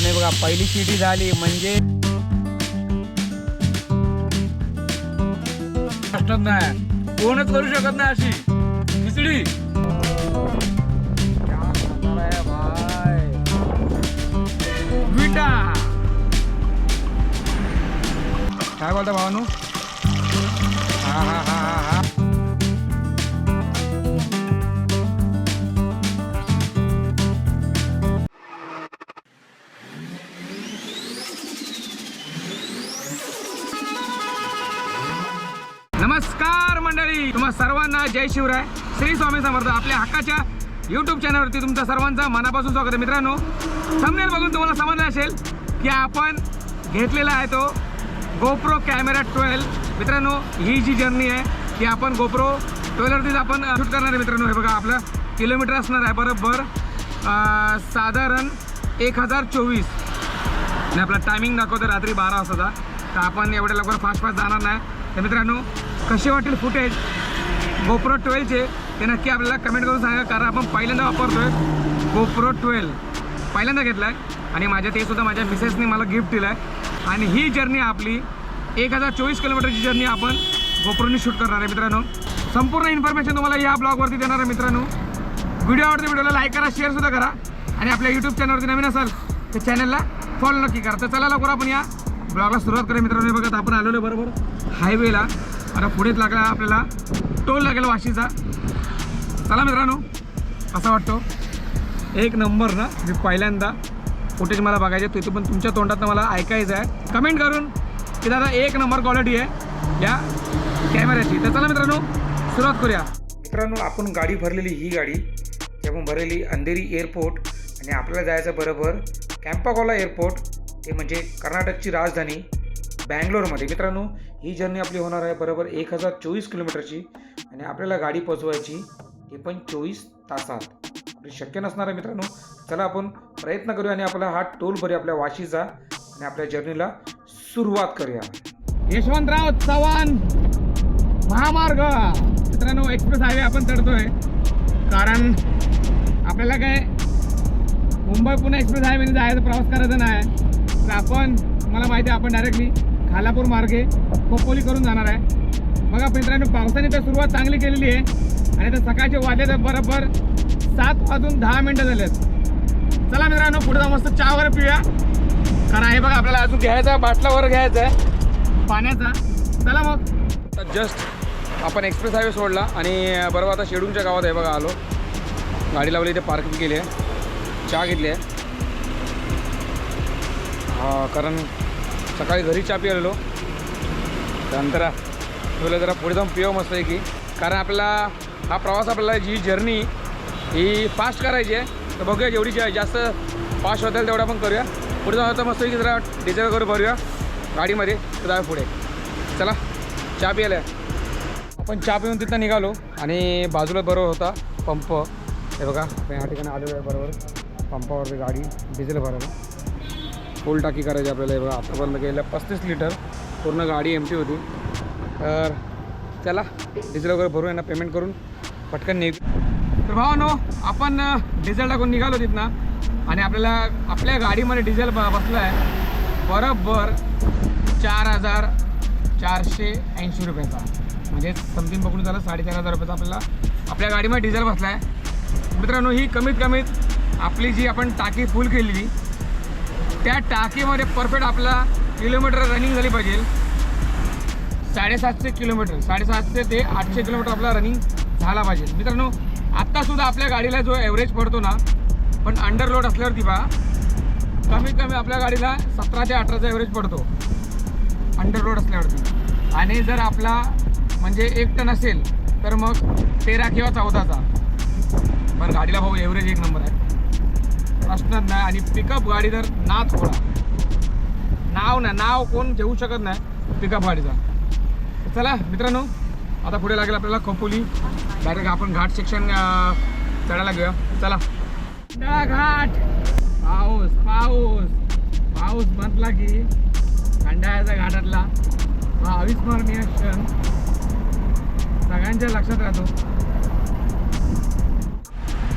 नाही बघा पहिली शिटी झाली म्हणजे नाही. कोणच करू शकत नाही अशी. खिचडी. विटा. काय बोलता भावानू? हा हा हा हा हा. नमस्कार मंडळी तुम्हा सर्वांना जय शिवराय. श्री स्वामी समर्थ आपल्या हक्काच्या यूट्यूब चॅनलवरती तुमचं सर्वांचं मनापासून स्वागत आहे. मित्रांनो थंबनेल बघून तुम्हाला समजलं असेल की आपण घेतलेला आहे तो गोप्रो कॅमेरा ट्वेल्व मित्रांनो ही जी जर्नी आहे की आपण गोप्रो ट्वेल्वरतीच आपण शूट करणार आहे मित्रांनो. हे बघा आपलं किलोमीटर असणार आहे बरोबर साधारण एक हजार चोवीस. आणि आपला टायमिंग दाखवतो रात्री बारा वाजता. तर आपण एवढ्या लवकर फास्ट फास्ट जाणार नाही. तर मित्रांनो कसे वाटेल फुटेज गोप्रो ट्वेल्वचे ते नक्की आपल्याला कमेंट करून सांगा कारण आपण पहिल्यांदा वापरतोय गोप्रो ट्वेल्व पहिल्यांदा घेतला आहे आणि माझ्या ते सुद्धा माझ्या मिसेसने मला गिफ्ट दिलं आहे आणि ही जर्नी आपली एक हजार चोवीस किलोमीटरची जर्नी आपण गोप्रोनी शूट करणार आहे मित्रांनो. संपूर्ण इन्फॉर्मेशन तुम्हाला या ब्लॉगवरती देणार आहे मित्रांनो. व्हिडिओ आवडते व्हिडिओला लाईक करा शेअरसुद्धा करा. आणि आपल्या यूट्यूब चॅनलवरती नवीन असाल तर चॅनलला फॉलो नक्की करा. तर चला लवकर आपण या ब्लॉगला सुरुवात करूया मित्रांनो. बघत आपण आलेलो आहे बरोबर हायवेला आता पुढेच लागला आपल्याला टोल लागेल वाशीचा. चला मित्रांनो असा वाटतो. एक नंबर ना मी पहिल्यांदा फुटेज मला बघायचे तिथे पण तुमच्या तोंडात मला ऐकायचं आहे. कमेंट करून. की दादा एक नंबर क्वालिटी आहे या कॅमेऱ्याची तर चला मित्रांनो सुरुवात करूया. मित्रांनो आपण गाडी भरलेली ही गाडी. आपण भरलेली अंधेरी एअरपोर्ट आणि आपल्याला जायचं बरोबर कॅम्पागोला एअरपोर्ट हे म्हणजे कर्नाटकची राजधानी. बँगलोरमध्ये. मित्रांनो ही जर्नी आपली होणार आहे बरोबर एक हजार चोवीस किलोमीटरची आणि आपल्याला गाडी पोचवायची ही पण चोवीस तासात. आपली शक्य नसणार आहे मित्रांनो. चला आपण प्रयत्न करूया आणि आपला हा टोल भरूया आपल्या वाशीचा आणि आपल्या जर्नीला सुरुवात करूया. यशवंतराव चव्हाण महामार्ग. मित्रांनो एक्सप्रेस हायवे आपण चढतोय. कारण आपल्याला काय मुंबई पुणे एक्सप्रेस हायवेने जायचा प्रवास करायचा नाही. तर आपण मला माहिती आहे आपण डायरेक्टली खालापूर मार्गे खोपोली करून जाणार आहे. बघा मित्रांनो पावसाने तर सुरुवात चांगली केलेली आहे. आणि तर सकाळचे वाजले तर बरोबर सात वाजून दहा मिनटं झालेत. चला मित्रांनो पुढे जाऊन मस्त चहा वगैरे पिऊया. कारण आहे बघा आपल्याला अजून घ्यायचा बाटलावर घ्यायचा आहे. पाण्याचा. चला मग. जस्ट आपण एक्सप्रेस हायवे सोडला आणि बरोबर आता शेडूनच्या गावात आहे बघा आलो. गाडी लावली इथे पार्किंग केली आहे. चहा घेतली आहे. हा कारण सकाळी घरी चहा पिलेलो. त्यानंतर तुला जरा पुढे जाऊन पिव मस्त आहे की कारण आपला हा प्रवास आपल्याला जी जर्नी ही फास्ट करायची आहे. तर बघूया जेवढी जा- जास्त फास्ट होतील तेवढं आपण करूया. पुढे जाऊन आता मस्त की जरा डिझेल वगैरे भरूया. गाडीमध्ये तर जाऊया पुढे. चला चहा प्यायला आपण चहा पिऊन तिथं निघालो आणि बाजूला बरोबर होता पंप. हे बघा आपण या ठिकाणी आलेलो आहे बरोबर. पंपावरती गाडी डिझेल भरायला. फुल टाकी करायची आपल्याला हे बघा आतापर्यंत गेलं पस्तीस लिटर पूर्ण गाडी एमटी होती. तर चला डिझेल वगैरे भरून यांना पेमेंट करून पटकन निघ. तर भावानो आपण डिझेल टाकून निघालो तिथनं. आणि आपल्याला आपल्या गाडीमध्ये डिझेल ब बसलं आहे बरोबर चार हजार चारशे ऐंशी रुपयाचा. म्हणजे समथिंग पकडून झालं साडेचार हजार रुपयाचा आपल्याला आपल्या गाडीमध्ये डिझेल बसला आहे मित्रांनो ही कमीत कमीत आपली जी आपण टाकी फुल केलेली त्या टाकीमध्ये परफेक्ट आपला किलोमीटर रनिंग झाली पाहिजे. साडेसातशे किलोमीटर साडेसातशे ते आठशे किलोमीटर आपला रनिंग झाला पाहिजे. मित्रांनो आत्तासुद्धा आपल्या गाडीला जो ॲव्हरेज पडतो ना पण अंडरलोड असल्यावरती पहा कमीत कमी आपल्या गाडीला सतरा ते अठराचा ॲव्हरेज पडतो. अंडरलोड असल्यावरती. आणि जर आपला म्हणजे एक टन असेल तर मग तेरा किंवा चौदाचा. पण गाडीला भाऊ ॲव्हरेज एक नंबर आहे. असणार नाही आणि पिकअप गाडी ना थोडा नाव ना नाव कोण घेऊ शकत नाही पिकअप गाडीचा. चला मित्रांनो आता पुढे लागेल आपल्याला खोपोली. डायरेक्ट आपण घाट सेक्शन चढायला घेऊया. चला. घाट पाऊस पाऊस. पाऊस म्हटला की खंडाळ्याचा घाटातला हा अविस्मरणीय क्षण सगळ्यांच्या लक्षात राहतो.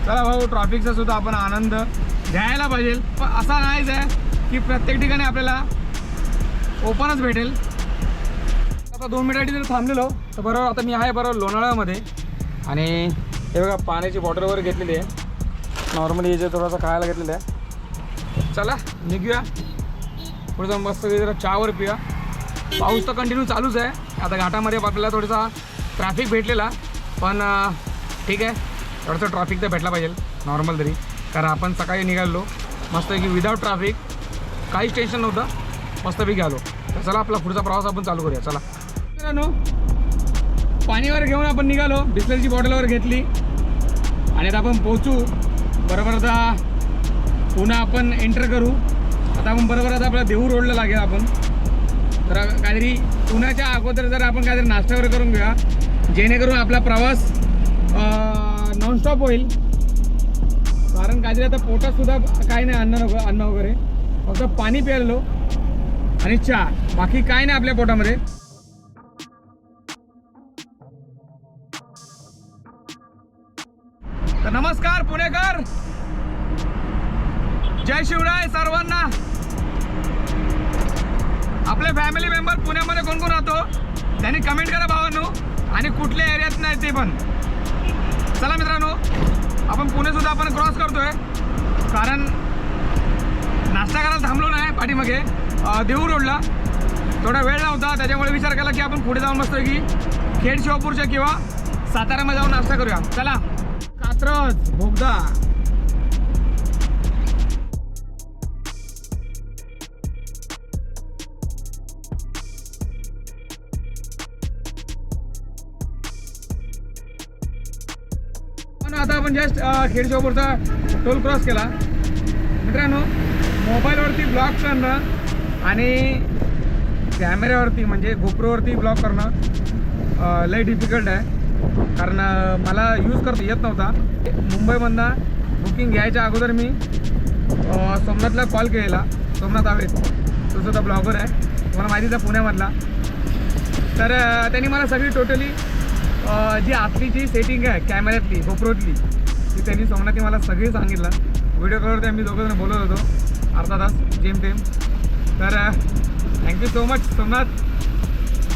चला भाऊ ट्रॉफिकचा सुद्धा आपण आनंद घ्यायला पाहिजे. पण असा नाहीच आहे की प्रत्येक ठिकाणी आपल्याला ओपनच भेटेल. आता दोन मिनिटासाठी जर थांबलेलो तर बरोबर आता मी आहे बरोबर लोणावळ्यामध्ये. आणि हे बघा पाण्याची बॉटल वगैरे घेतलेली आहे. नॉर्मली जे थोडासा खायला घेतलेलं आहे. चला निघूया. पुढे जाऊन मस्त जरा चहावर पिऊया. पाऊस तर कंटिन्यू चालूच आहे. आता घाटामध्ये आपल्याला थोडासा ट्रॅफिक भेटलेला. पण ठीक आहे. थोडंसं ट्रॅफिक तर भेटला पाहिजे. नॉर्मल तरी. कारण आपण सकाळी निघालो मस्तपैकी विदाऊट ट्रॅफिक काहीच टेन्शन नव्हतं मस्तपैकी आलो. तर चला आपला पुढचा प्रवास आपण चालू करूया. चला. मित्रांनो पाणीवर घेऊन आपण निघालो बिस्लरीची बॉटलवर घेतली. आणि आता आपण पोचू बरोबर आता पुन्हा आपण एंटर करू. आता आपण बरोबर आता आपल्या देहू रोडला लागेल आपण. तर काहीतरी पुण्याच्या अगोदर जर आपण काहीतरी नाश्ता वगैरे करून घेऊया. जेणेकरून आपला प्रवास नॉनस्टॉप होईल. कारण काहीतरी आता पोटात सुद्धा काही नाही अन्न नको अन्न वगैरे. फक्त पाणी प्यायलो आणि चहा. बाकी काय नाही आपल्या पोटामध्ये. तर नमस्कार पुणेकर. जय शिवराय सर्वांना. आपले फॅमिली मेंबर पुण्यामध्ये कोण कोण राहतो? त्यांनी कमेंट करा भावांनो. आणि कुठल्या एरियात नाही ते पण. चला मित्रांनो. आपण पुणे सुद्धा आपण क्रॉस करतोय. कारण नाश्ता करायला थांबलो नाही पाठीमागे. देऊ रोडला. थोडा वेळ नव्हता त्याच्यामुळे विचार केला की आपण पुढे जाऊन बसतोय की खेड शिवापूरच्या किंवा साताऱ्यामध्ये जाऊन नाश्ता करूया. चला. कात्रज बोगदा. आपण जस्ट खेड टोल क्रॉस केला. मित्रांनो मोबाईलवरती ब्लॉक करणं आणि कॅमेऱ्यावरती म्हणजे गोप्रोवरती ब्लॉक करणं लय डिफिकल्ट आहे. कारण मला यूज करता येत नव्हता. मुंबईमधनं बुकिंग घ्यायच्या अगोदर मी सोमनाथला कॉल केलेला. सोमनाथ आवे तो सुद्धा ब्लॉगर आहे. तुम्हाला माहितीच आहे पुण्यामधला. तर त्यांनी मला सगळी टोटली जी आपली जी सेटिंग आहे कॅमेऱ्यातली गोप्रोतली की त्यांनी सोमनाथी मला सगळी सांगितलं. व्हिडिओ कॉलवरती आम्ही दोघं जण बोलत होतो. अर्धा तास जेम तेम तर thank you so much Somnath.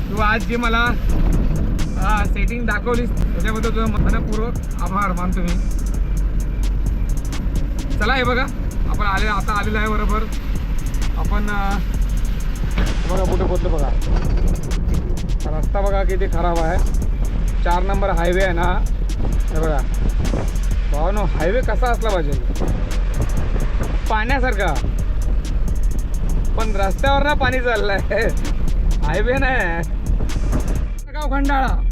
तू आज जी मला सेटिंग दाखवलीस त्याच्याबद्दल तुझं मनपूर्वक आभार मानतो मी. चला हे बघा आपण आले आता आलेलं आहे बरोबर. आपण बघा कुठे पोचलो बघा. रस्ता बघा किती खराब आहे. चार नंबर हायवे आहे ना. हे बघा. भावानो हायवे कसा असला पाहिजे? पाण्यासारखा. पण रस्त्यावर ना पाणी चाललंय. हायवे नाही. गाव खंडाळा.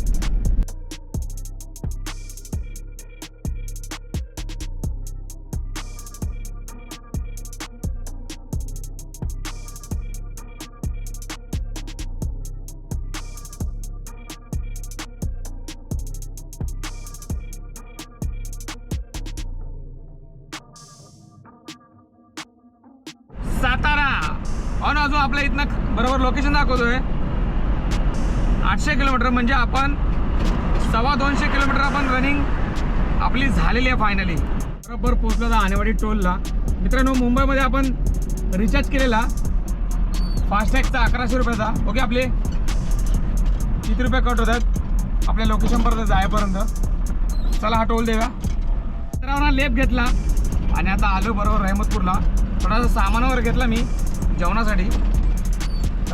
आहे आठशे किलोमीटर म्हणजे आपण सव्वा दोनशे किलोमीटर आपण रनिंग आपली झालेली आहे फायनली बरोबर पोचलो जा आणेवाडी टोलला. मित्रांनो मुंबईमध्ये आपण रिचार्ज केलेला फास्टॅगचा अकराशे रुपयाचा. ओके आपले किती रुपये कट होतात? आपल्या लोकेशनपर्यंत जायपर्यंत. चला हा टोल देऊया. मित्रांना लेप घेतला. आणि आता आलो बरोबर रहमतपूरला. थोडासा सामान वगैरे घेतला मी जेवणासाठी.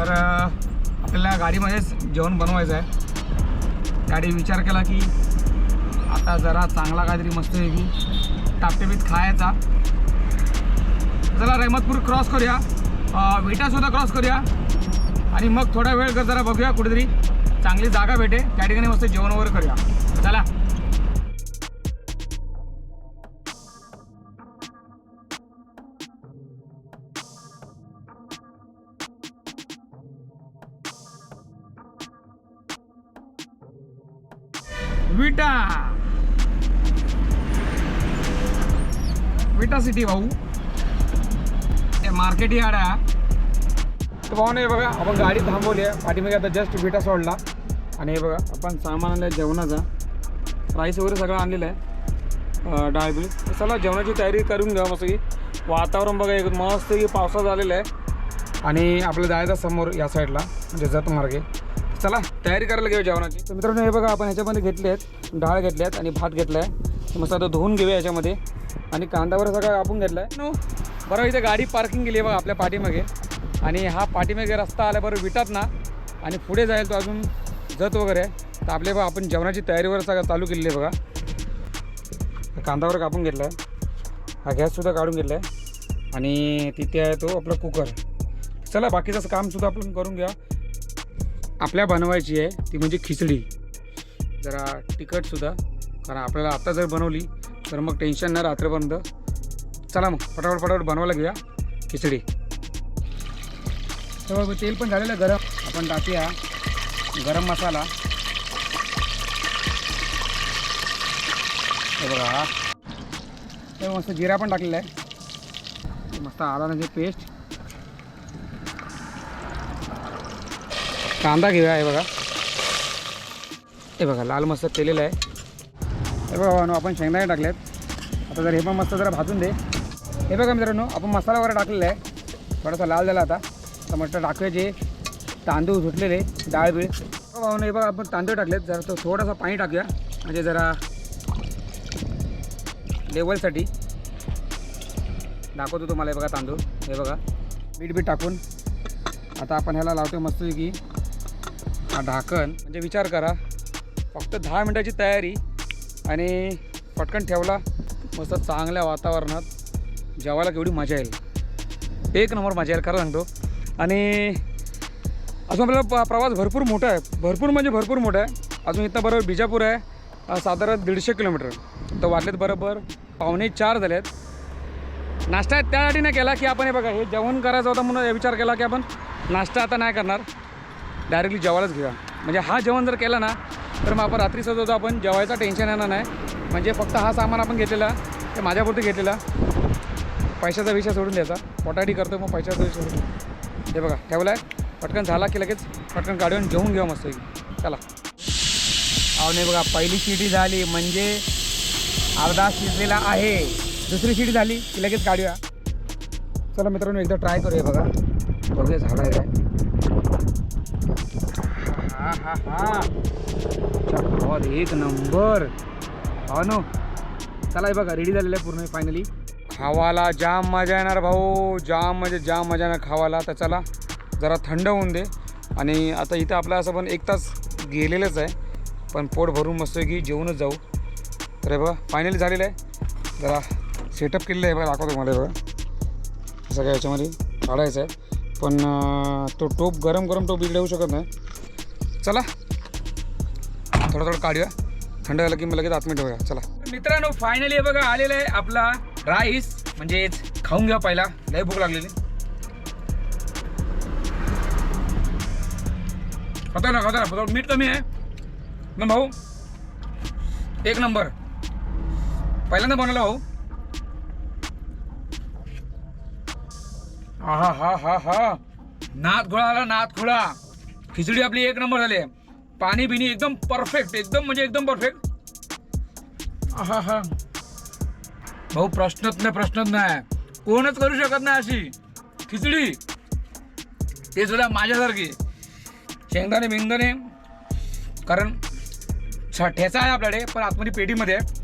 तर आपल्याला गाडीमध्येच जेवण बनवायचं आहे. गाडी विचार केला की आता जरा चांगला काहीतरी मस्त आहे की टापटेपीत खायचा. चला रहमतपूर क्रॉस करूया. विटासुद्धा क्रॉस करूया. आणि मग थोडा वेळ जरा बघूया कुठेतरी चांगली जागा भेटे त्या ठिकाणी मस्त जेवण वगैरे करूया. चला. माहिती भाऊ. ते मार्केट यार्ड आहे. तर भाऊ नाही बघा आपण गाडी थांबवली आहे. पाठीमध्ये आता जस्ट विटा सोडला. आणि हे बघा आपण सामान आणलं आहे जेवणाचा. राईस वगैरे सगळं आणलेलं आहे. डाळ बिळ. चला जेवणाची तयारी करून घ्या मस्त की. वातावरण बघा एक मस्त की पावसात झालेलं आहे. आणि आपलं जायचं समोर या साईडला म्हणजे जत मार्गे. चला तयारी करायला घेऊ जेवणाची. तर मित्रांनो हे बघा आपण ह्याच्यामध्ये घेतले आहेत डाळ घेतली आहेत आणि भात घेतला आहे मस्त आता धुवून घेऊया याच्यामध्ये. आणि कांदावर सगळं कापून घेतला आहे नो. बरं इथे गाडी पार्किंग केली आहे बघा आपल्या पाठीमागे. आणि हा पाठीमागे रस्ता आल्याबरोबर विटात ना. आणि पुढे जाईल तो अजून जत वगैरे. आहे तर आपले बघा आपण जेवणाची तयारीवर सगळं चालू केलेली आहे बघा. कांदावर कापून घेतला आहे हा गॅससुद्धा काढून घेतला आहे आणि तिथे आहे तो आपला कुकर. चला बाकीचं कामसुद्धा आपण करून घ्या. आपल्या बनवायची आहे ती म्हणजे खिचडी. जरा तिखटसुद्धा कारण आपल्याला आत्ता जर बनवली तर मग टेन्शन नाही रात्रपर्यंत चला मग फटाफट फटाफट बनवायला घेऊया खिचडी. तर तेल पण झालेलं आहे गरम. आपण टाकूया गरम मसाला. बघा. ते मस्त जिरा पण टाकलेला आहे. मस्त आला म्हणजे पेस्ट कांदा घेऊया हे बघा. हे बघा लाल मस्त केलेलं आहे. हे बघा भावानो, आपण शेंगदाणे टाकलेत. आता जर हे पण मस्त जरा भाजून दे. हे बघा मित्रांनो आपण मसाला वगैरे टाकलेला आहे. थोडासा लाल झाला आता. तर म्हटलं टाकूया जे तांदूळ धुतलेले डाळ बीळ. भावानो, हे बघा आपण तांदूळ टाकलेत. जरा तो थोडासा पाणी टाकूया. म्हणजे जरा लेवलसाठी. दाखवतो तुम्हाला हे बघा तांदूळ. हे बघा. बीट बीट टाकून. आता आपण ह्याला लावतो मस्त की हा ढाकण. म्हणजे विचार करा. फक्त दहा मिनटाची तयारी. आणि पटकन ठेवला. मस्त चांगल्या वातावरणात जेवायला केवढी मजा येईल. एक नंबर मजा येईल खरं सांगतो. आणि अजून आपल्याला प्रवास भरपूर मोठा आहे. भरपूर म्हणजे भरपूर मोठा आहे. अजून इथं बरोबर बिजापूर आहे. साधारण दीडशे किलोमीटर. तर वाटलेत बरोबर पावणे चार झाले आहेत नाश्ता त्यासाठी नाही केला की आपण हे बघा हे जेवण करायचं होतं म्हणून हे विचार केला की आपण नाश्ता आता नाही करणार. डायरेक्टली जेवायलाच घेऊया. म्हणजे हा जेवण जर केला ना तर मग आपण रात्री जो आपण. जेवायचा टेन्शन येणार नाही. म्हणजे फक्त हा सामान आपण घेतलेला ते माझ्यापुरती घेतलेला. पैशाचा विषय सोडून द्यायचा. पोटाटी करतो मग पैशाचा विषय सोडून हे बघा ठेवला आहे पटकन झाला की लगेच पटकन गाडीवर जेवून घेऊ मस्त चला. अहो नाही बघा पहिली शिटी झाली म्हणजे अर्धा शिजलेला आहे. दुसरी शिटी झाली की लगेच काढूया चला मित्रांनो एकदा ट्राय करूया बघा. बघूया झाला आहे काय हा हा हा. और एक नंबर. हो हा नो? चला बघा रेडी झालेलं आहे पूर्ण फायनली खावाला जाम मजा येणार भाऊ. जाम म्हणजे जाम मजा येणार खावाला. तर चला जरा थंड होऊन दे. आणि आता इथं आपलं असं पण एक तास गेलेलंच आहे. पण पोट भरून मस्त की जेवूनच जाऊ. तर बघा फायनली झालेलं आहे. जरा सेटअप केलेलं आहे बघा दाखवतो मला हे बघा. असं काय याच्यामध्ये काढायचं आहे. पण तो टोप गरम गरम टोप इकडे होऊ शकत नाही. चला थोडं थोडं काढूया. थंड झालं की मग लगेच आतमध्ये ठेवूया. चला. मित्रांनो फायनली बघा आलेलं आहे आपला राईस. म्हणजेच खाऊन घ्या पहिला. लय भूक लागलेली. होता ना होता ना मीठ कमी आहे. मग भाऊ एक नंबर. पहिल्यांदा बनवला भाऊ. हा हा हा हा हा नात घोळा आला नात घोळा. खिचडी आपली एक नंबर झाली आहे. पाणी बिनी एकदम परफेक्ट एकदम म्हणजे एकदम परफेक्ट हा हा. भाऊ प्रश्नच नाही प्रश्नच नाही. कोणच करू शकत नाही अशी. खिचडी. ते सुद्धा माझ्यासारखी. शेंगदाणे बिंगदाणे. कारण ठेचा आहे आपल्याकडे पण आतमध्ये पेटीमध्ये आहे.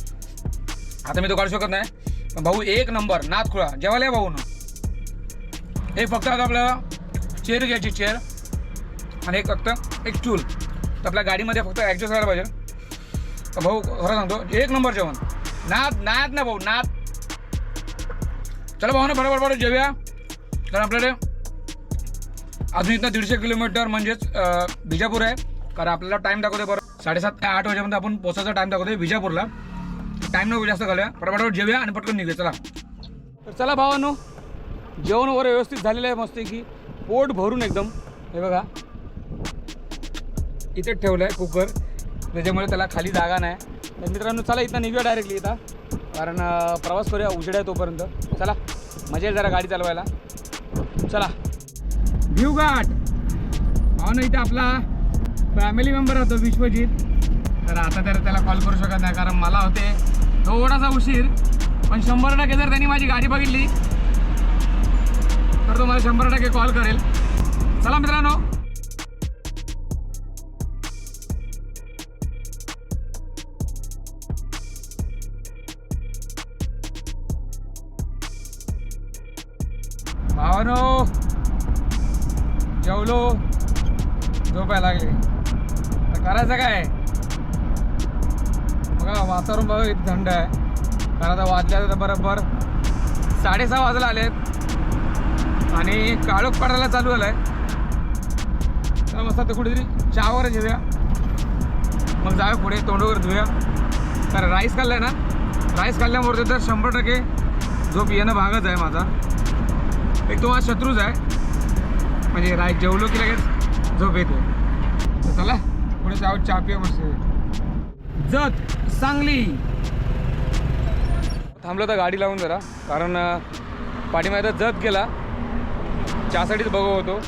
आता मी तो काढू शकत नाही. पण भाऊ एक नंबर नाथ खुळा जेवायला या भाऊ हे फक्त आता आपल्याला चेअर घ्यायची चेअर आणि एक फक्त एक चूल. तर आपल्या गाडीमध्ये फक्त ॲडजस्ट व्हायला पाहिजे. तर भाऊ खरं सांगतो एक नंबर जेवण. नात नात ना भाऊ नात. चला भाऊ ना बरोबर बरोबर जेवूया. कारण आपल्याकडे. अजून इथं दीडशे किलोमीटर म्हणजेच विजापूर आहे. कारण आपल्याला टाईम दाखवते बरं साडेसात ते आठ वाजेपर्यंत आपण पोचायचा टाईम दाखवतोय विजापूरला. टाईम नको जास्त घालूया. पटापट जेवूया आणि पटकन निघूया. चला. तर चला भावानो जेवण वगैरे व्यवस्थित झालेलं आहे मस्त की पोट भरून एकदम. हे बघा. इथे ठेवलं आहे कुकर. त्याच्यामुळे त्याला खाली जागा नाही. तर मित्रांनो चला इथं निघूया डायरेक्टली इथं. कारण प्रवास करूया. उजेड आहे तोपर्यंत. चला मजा येईल जरा गाडी चालवायला. चला. भिव घाट हो ना इथे आपला फॅमिली मेंबर होतो विश्वजित. तर आता तर त्याला कॉल करू शकत नाही कारण मला होते थोडासा उशीर. पण शंभर टक्के जर त्यांनी माझी गाडी बघितली तर तो मला शंभर टक्के कॉल करेल. चला मित्रांनो. झोपायला लागले. तर करायचं काय? बघा वातावरण बघा इथं थंड आहे. कारण आता वाजल्या तर बरोबर साडेसहा वाजला आलेत. आणि काळोख पडायला चालू झालाय. तर मस्त ते कुठेतरी चहावर घेऊया. मग जाऊया पुढे तोंड वगैरे धुया कारण राईस खाल्लाय ना? राईस खाल्ल्यामुळे तर शंभर टक्के झोप येणं भागच आहे माझा. एक तो हा शत्रूच आहे. म्हणजे राय जेवलो की लगेच झोप येते. तर चला पुढे जाऊ चहा पिया मस्त. जत सांगली. थांबलो तर गाडी लावून जरा कारण पाठीमागे तर जत गेला. चहासाठीच बघू होतो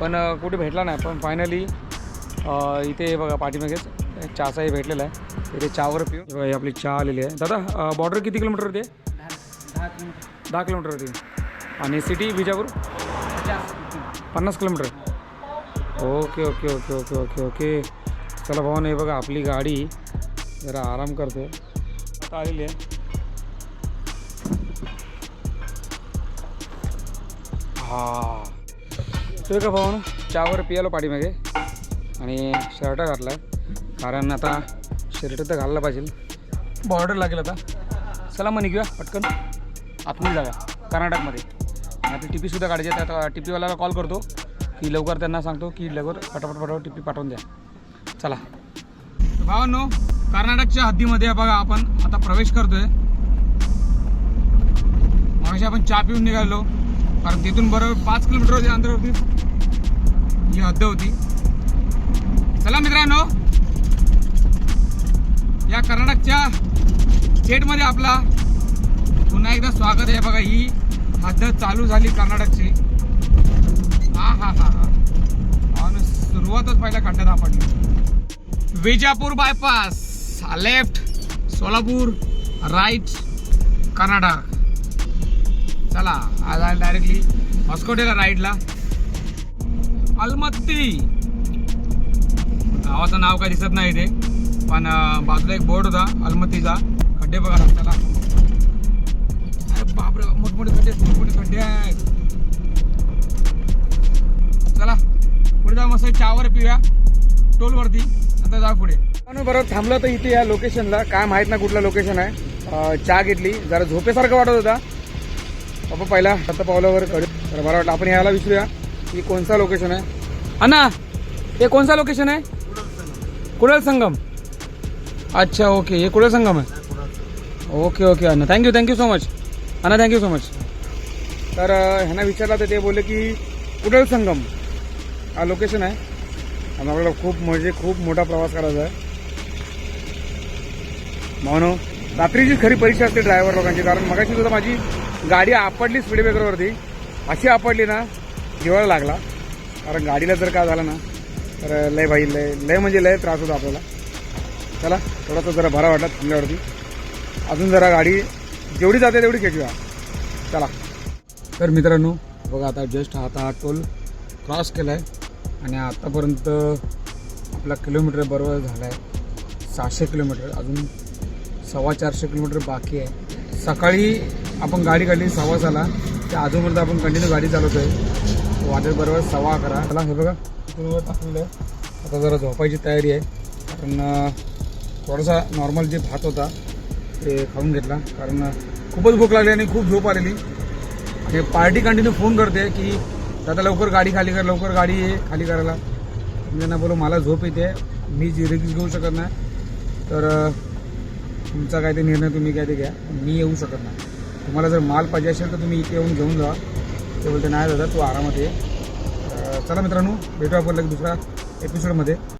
पण कुठे भेटला नाही. पण फायनली इथे बघा पाठीमागेच चहाचाही भेटलेला आहे. इथे चहावर पिऊ. बघा, ही आपली चहा आलेली आहे. दादा बॉर्डर किती किलोमीटर होते दहा किलोमीटर. होती आणि सिटी विजापूर? पन्नास kilometre. Okay okay okay okay okay okay. चला भाऊ नाही बघा आपली गाडी जरा आराम करते आता आलेली आहे. हा. ते का भाऊ चहावर पियालो पाठीमागे आणि शर्ट घातला कारण आता शर्ट तर घालला पाहिजे. बॉर्डर लागेल आता. चला मग निघूया पटकन. आतमध्ये जाऊया कर्नाटकमध्ये. आता टी पीसुद्धा काढायची आहे. आता टी पीवाल्याला कॉल करतो. की लवकर त्यांना सांगतो की लवकर पटापट पटापट टी पी पाठवून द्या. चला. भावांनो कर्नाटकच्या हद्दीमध्ये बघा आपण आता प्रवेश करतोय. मगाशी आपण चहा पिऊन निघालो. कारण तिथून बरोबर पाच किलोमीटर अंतरावरती. ही हद्द होती. चला मित्रांनो. या कर्नाटकच्या स्टेटमध्ये आपला पुन्हा एकदा स्वागत आहे बघा. ही हद्द चालू झाली कर्नाटकची. हा हा हा हा. आणि सुरुवातच पहिल्या खड्ड्यात आपडली Vijapur bypass left Solapur right Karnataka चला आज आहे डायरेक्टली हॉस्कोटेला राईटला अलमत्ती. गावाचं नाव काय दिसत नाही इथे पण बाजूला एक बोर्ड होता अलमत्तीचा. खड्डे बघा रस्त्याला. बापरे मोठमोठे खड्डे मोठमोठे खड्डे आहेत चला पुढे जाऊ मस्त चहावर पिऊया. टोलवरती नंतर जाऊ पुढे. बरोबर थांबलं तर इथे या लोकेशनला काय माहीत ना कुठलं लोकेशन आहे. चहा घेतली. जरा झोपेसारखं वाटत होता. बाबा पहिला आता पावलावर कळू तर बरं वाटलं आपण याला विचारूया की कोणचा लोकेशन आहे? अण्णा हे कोणचा लोकेशन आहे? कुडल संगम. अच्छा ओके हे कुडल संगम आहे. Okay okay Anna. Thank you thank you so much अना थँक्यू सो मच तर ह्यांना विचारलं तर ते बोलले की कुडल संगम हा लोकेशन आहे. आणि आपल्याला खूप म्हणजे खूप मोठा प्रवास करायचा आहे. म्हणून रात्रीची खरी परीक्षा असते ड्रायव्हर लोकांची कारण मगाशी सुद्धा माझी गाडी आपडली स्पीड ब्रेकरवरती अशी आपडली ना जिवाळा लागला. कारण गाडीला जर का झालं ना तर लय भाई लय लय म्हणजे लय त्रास होतो आपल्याला. चला थोडासा जरा बरा वाटला थांबल्यावरती अजून जरा गाडी जेवढी जाते तेवढी खेचूया. चला. तर मित्रांनो बघा आता जस्ट आता हा टोल क्रॉस केला आहे आणि आतापर्यंत आपला किलोमीटर बरोबर झाला आहे सहाशे किलोमीटर अजून सव्वा चारशे किलोमीटर बाकी आहे. सकाळी आपण गाडी काढली सव्वा झाला त्या अजूनपर्यंत आपण कंटिन्यू गाडी चालवतो आहे वाटेल बरोबर सव्वा अकरा. चला हे बघा. इथून टाकलेलं आहे. आता जरा झोपायची तयारी आहे. कारण थोडासा नॉर्मल जे भात होता ते खाऊन घेतला. कारण खूपच भूक लागली आणि खूप झोप आलेली. आणि पार्टी कंटिन्यू फोन करते की दादा लवकर गाडी खाली कर लवकर गाडी ये खाली करायला. मी त्यांना बोलो मला झोप येते. मी जी रिक्स घेऊ शकत नाही. तर तुमचा काय ते निर्णय तुम्ही काय ते घ्या. मी येऊ शकत नाही. तुम्हाला जर माल पाहिजे असेल तर तुम्ही इथे येऊन घेऊन जा. ते बोलते नाही दादा तू आरामात ये. चला मित्रांनो भेटू आपण लगेच दुसऱ्या एपिसोडमध्ये